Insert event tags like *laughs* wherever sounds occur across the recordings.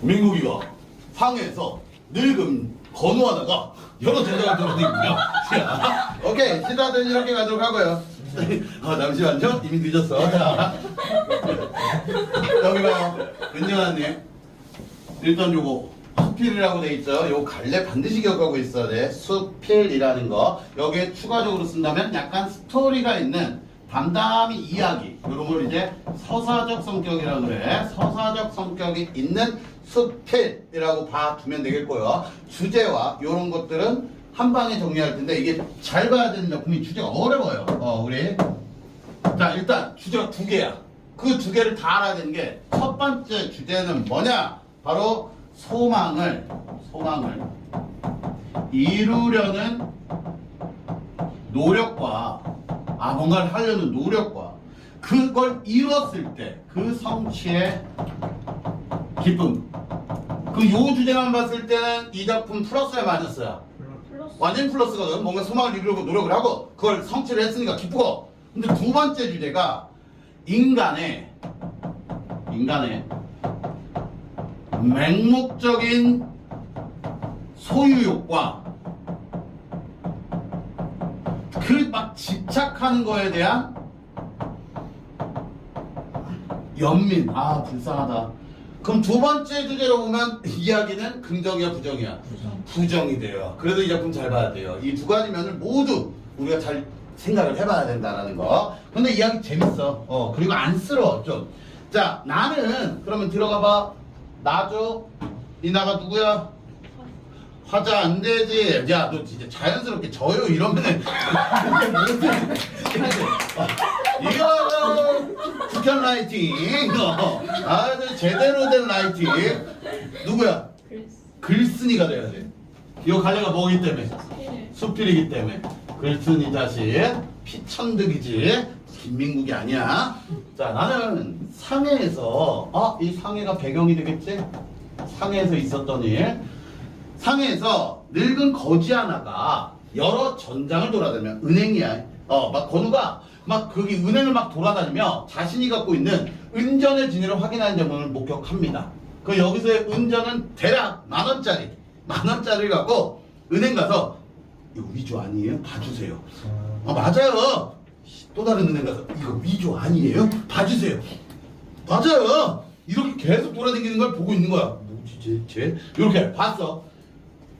민국이가 상해에서 늙은 건우하다가 여러 제자가 들어다니고요. 자, 오케이 시다들 이렇게 가도록 하고요. *laughs* 아 잠시만요. 이미 늦었어. 자 여기 봐요. 은정아님 일단 요거 수필이라고 돼 있죠. 요 갈래 반드시 기억하고 있어야 돼. 수필이라는 거 여기에 추가적으로 쓴다면 약간 스토리가 있는 담담히 이야기 이런 걸 이제 서사적 성격이라고 그래. 서사적 성격이 있는 수필이라고 봐두면 되겠고요. 주제와 이런 것들은 한 방에 정리할 텐데 이게 잘 봐야 되는 작품이 주제가 어려워요. 어 우리 자 일단 주제가 두 개야. 그 두 개를 다 알아야 되는 게 첫 번째 주제는 뭐냐? 바로 소망을 소망을 이루려는 노력과 아 뭔가를 하려는 노력과 그걸 이뤘을 때 그 성취의 기쁨 그 요 주제만 봤을 때는 이 작품 플러스에 맞았어요. 플러스 완전 플러스거든. 뭔가 소망을 이루려고 노력을 하고 그걸 성취를 했으니까 기쁘고. 근데 두 번째 주제가 인간의 인간의 맹목적인 소유욕과 그 막 집착하는 거에 대한 연민. 아 불쌍하다. 그럼 두 번째 주제로 보면 이야기는 긍정이야 부정이야? 부정. 부정 이 돼요. 그래도 이 작품 잘 봐야 돼요. 이 두 가지 면을 모두 우리가 잘 생각을 해봐야 된다라는 거. 근데 이야기 재밌어. 어 그리고 안쓰러워 좀. 자 나는 그러면 들어가 봐. 나죠. 이 나가 누구야? 화자 안 되지. 야 너 진짜 자연스럽게 저요 이러면은 *laughs* 이거 북한 라이팅. 어, 아주 제대로 된 라이팅. 누구야? 글쓴이가 돼야 돼. 이거 갈래가 뭐기 때문에? 수필이기 때문에. 글쓴이 자식. 피천득이지. 김민국이 아니야. 자, 나는 상해에서, 아, 이 상해가 배경이 되겠지? 상해에서 있었던 일. 상해에서 늙은 거지 하나가 여러 전장을 돌아다니며 은행이야. 어, 막 건우가 막 거기 은행을 막 돌아다니며 자신이 갖고 있는 은전의 진위를 확인하는 점을 목격합니다. 그 여기서의 은전은 대략 만 원짜리, 만 원짜리를 갖고 은행 가서 이거 위조 아니에요? 봐주세요. 아 맞아요. 씨, 또 다른 은행 가서 이거 위조 아니에요? 봐주세요. 맞아요. 이렇게 계속 돌아다니는 걸 보고 있는 거야. 뭐지 쟤? 쟤? 이렇게 봤어.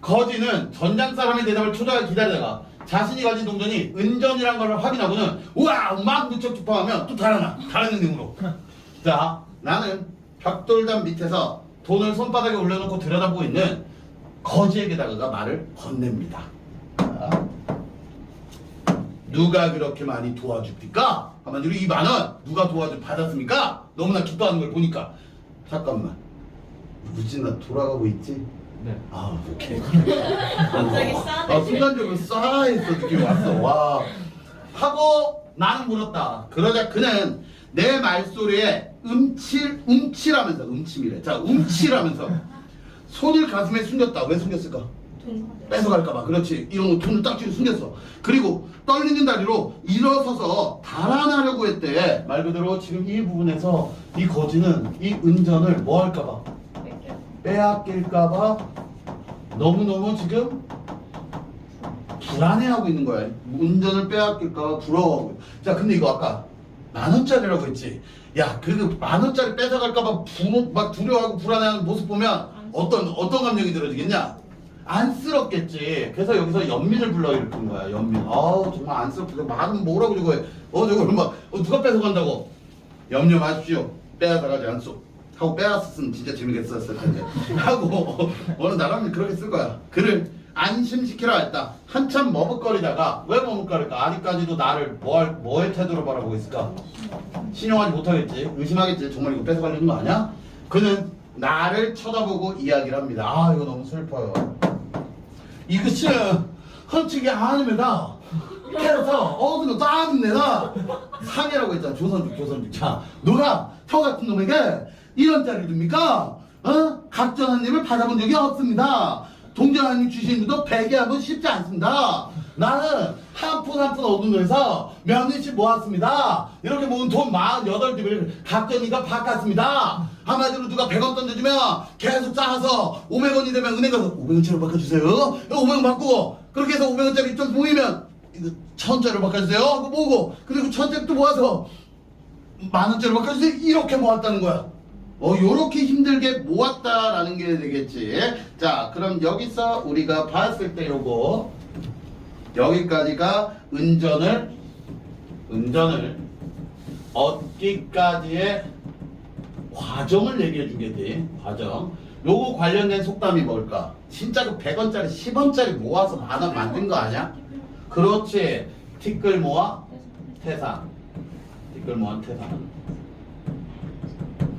거지는 전장 사람의 대답을 초조하게 기다리다가 자신이 가진 동전이 은전이란 걸 확인하고는 우와! 막 무척 기뻐하면 또 달아나. 다른 은행으로. *laughs* 자 나는 벽돌담 밑에서 돈을 손바닥에 올려놓고 들여다보고 있는 거지에게다가 말을 건넵니다. 자, 누가 그렇게 많이 도와줍니까? 한마디로 이 만원 누가 도와줘 받았습니까? 너무나 기뻐하는 걸 보니까. 잠깐만. 누구지? 나 돌아가고 있지? 네. 아 오케이. 갑자기 싸네. 아, 순간적으로 싸했어 느낌이 왔어. 와. 하고 나는 물었다. 그러자 그는 내 말소리에 음칠 음칠하면서 음침이래. 자 음칠하면서 *laughs* 손을 가슴에 숨겼다. 왜 숨겼을까? 돈 뺏어갈까봐. 그렇지. 이런 거 돈을 딱 쥐고 숨겼어. 그리고 떨리는 다리로 일어서서 달아나려고 했대. 말 그대로 지금 이 부분에서 이 거지는 이 은전을 뭐 할까봐. 빼앗길까봐 너무너무 지금 불안해하고 있는 거야. 운전을 빼앗길까봐 부러워하고. 자, 근데 이거 아까 만 원짜리라고 했지. 야, 그만 원짜리 뺏어갈까봐 부모 막 두려워하고 불안해하는 모습 보면 어떤 어떤 감정이 들어지겠냐? 안쓰럽겠지. 그래서 여기서 연민을 불러일으킨 거야. 연민. 아우 정말 안쓰럽다. 말은 뭐라고 저거 해. 어 저거 막 어, 누가 뺏어간다고? 염려 마십시오. 빼앗아가지 않소. 하고 빼앗았으면 진짜 재밌겠었을 텐데. *laughs* 하고 어느 나라면 그렇게 쓸 거야. 그를 안심시키라 했다. 한참 머뭇거리다가 왜 머뭇거릴까? 아직까지도 나를 뭐할 뭐의 태도로 바라보고 있을까? 신용하지 못하겠지. 의심하겠지. 정말 이거 뺏어가려는 거 아니야? 그는 나를 쳐다보고 이야기를 합니다. 아 이거 너무 슬퍼요. 이것은 훔치기 아닙니다. 그래서 어디로 따는데나 상해라고 했잖아 조선족 조선족 자 누가 저 같은 놈에게 이런 자리를 줍니까? 어? 각전한님을 받아본 적이 없습니다. 동전한님 주시는 것도 배기하면 쉽지 않습니다. 나는 한 푼 한 푼 얻은 거에서 몇 년씩 모았습니다. 이렇게 모은 돈 48집을 각전이가 바꿨습니다. 한마디로 누가 100원 던져주면 계속 쌓아서 500원이 되면 은행 가서 500원짜리 바꿔주세요. 500원 바꾸고 그렇게 해서 500원짜리 좀 모이면 이거 1000원짜리 바꿔주세요. 하고 모으고 그리고 1000원짜리 또 모아서 만 원짜리 바꿔주세요. 이렇게 모았다는 거야. 어, 요렇게 힘들게 모았다라는 게 되겠지. 자, 그럼 여기서 우리가 봤을 때 요거 여기까지가 은전을 은전을 얻기까지의 과정을 얘기해 주겠지. 과정. 요거 관련된 속담이 뭘까? 진짜 그 100원짜리, 10원짜리 모아서 만원 만든 거 아니야? 그렇지. 티끌 모아 태산. 티끌 모아 태산.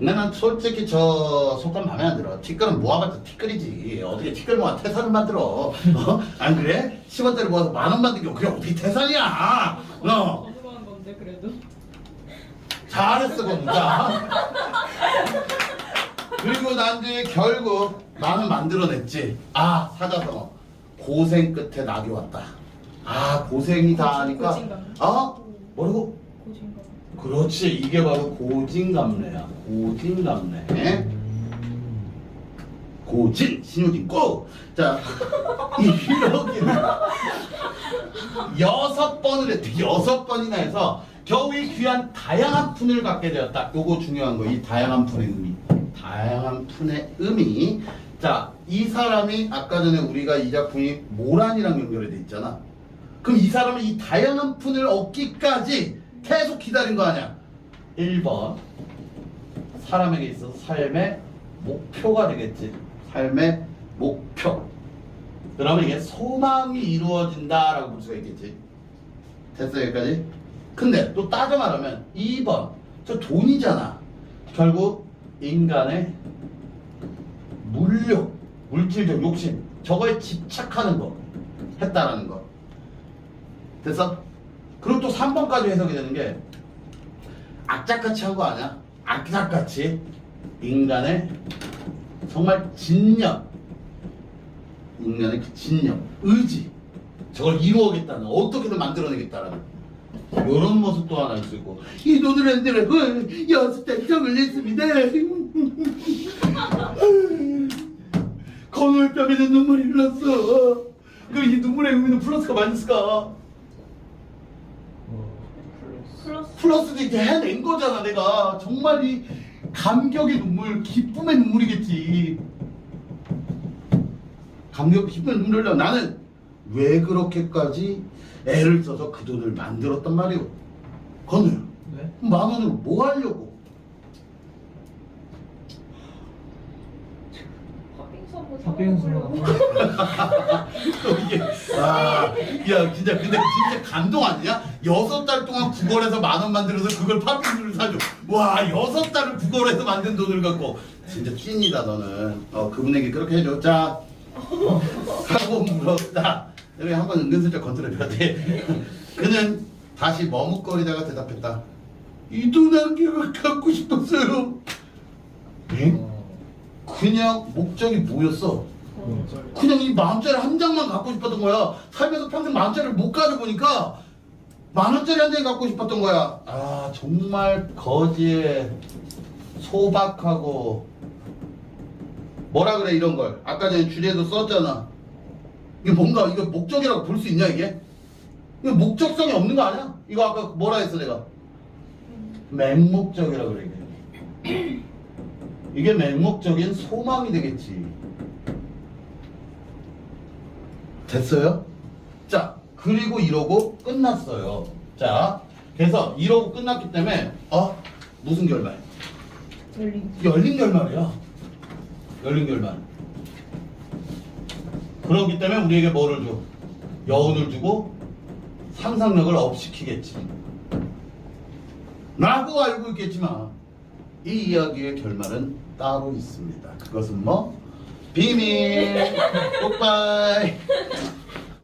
난 솔직히 저 속담 마음에 안 들어. 티끌은 모아봤자 티끌이지. 어떻게 티끌 모아 태산을 만들어? 어? 안 그래? 10원짜리 모아서 만 원 만든 게 그게 어떻게 태산이야? 어? 어려운 건데 그래도. 잘했어, 건자. 그리고 난 뒤에 결국 나는 만들어냈지. 아, 사자성어. 고생 끝에 낙이 왔다. 아, 고생이 다 하니까. 고진감. 어? 뭐라고? 그렇지. 이게 바로 고진감래야. 고진감래. 고진, 신우진 고! 자, 이러기는 여섯 번을 했대. 여섯 번이나 해서 겨우 이 귀한 다양한 푼을 갖게 되었다. 요거 중요한 거. 이 다양한 푼의 의미. 다양한 푼의 의미. 자, 이 사람이 아까 전에 우리가 이 작품이 모란이랑 연결이 돼 있잖아. 그럼 이 사람은 이 다양한 푼을 얻기까지 계속 기다린 거 아니야? 1번. 사람에게 있어서 삶의 목표가 되겠지. 삶의 목표. 그러면 이게 소망이 이루어진다라고 볼 수가 있겠지. 됐어 여기까지? 근데 또 따져 말하면 2번 저 돈이잖아. 결국 인간의 물욕, 물질적 욕심 저거에 집착하는 거 했다라는 거. 됐어? 그리고 또 3번까지 해석이 되는 게 악착같이 한거 아니야? 악착같이 인간의 정말 진념. 인간의 그 진념, 의지. 저걸 이루어겠다는 어떻게든 만들어내겠다라는 이런 모습 도 하나 있고. 이 돈을 흔들고 여섯 달 정을 냈습니다. *laughs* 거울벽에서 눈물이 흘렀어. 그럼 이 눈물의 의미는 플러스가 마이너스가 플러스. 플러스도 이제 해낸 거잖아 내가. 정말 이 감격의 눈물 기쁨의 눈물이겠지. 감격 기쁨의 흘려 나는 왜 그렇게까지 애를 써서 그 돈을 만들었단 말이오? 건우야. 네? 만 원으로 뭐 하려고 팥빙수 사먹으려고. *laughs* 또 이게 아 야 진짜 근데 진짜 감동 아니냐? 여섯 달 동안 구걸해서 만 원 만들어서 그걸 팥빙수를 사줘. 와 여섯 달을 구걸해서 만든 돈을 갖고. 진짜 찐이다 너는. 어 그분에게 그렇게 해줘. 자. 하고 물었다. 여기 한번 은근슬쩍 건드려줘야 돼. 그는 다시 머뭇거리다가 대답했다. 이 돈 한 개가 갖고 싶었어요. 응? 어, 그냥 목적이 뭐였어 어. 그냥 이 만원짜리 한 장만 갖고 싶었던 거야. 살면서 평생 만원짜리를 못 가져보니까 만원짜리 한 장이 갖고 싶었던 거야. 아, 정말 거지에 소박하고 뭐라 그래 이런 걸. 아까 전에 주제도 썼잖아. 이게 뭔가 이거 목적이라고 볼 수 있냐 이게? 이거 목적성이 없는 거 아니야? 이거 아까 뭐라 했어 내가? 맹목적이라고 그래 이게. 이게 맹목적인 소망이 되겠지. 됐어요? 자, 그리고 이러고 끝났어요. 자, 그래서 이러고 끝났기 때문에 어 무슨 결말? 열린. 열린 결말이야. 열린 결말. 그렇기 때문에 우리에게 뭐를 줘? 여운을 주고 상상력을 업시키겠지. 라고 알고 있겠지만 이 이야기의 결말은 따로 있습니다. 그것은 뭐? 비밀! *laughs* 굿바이!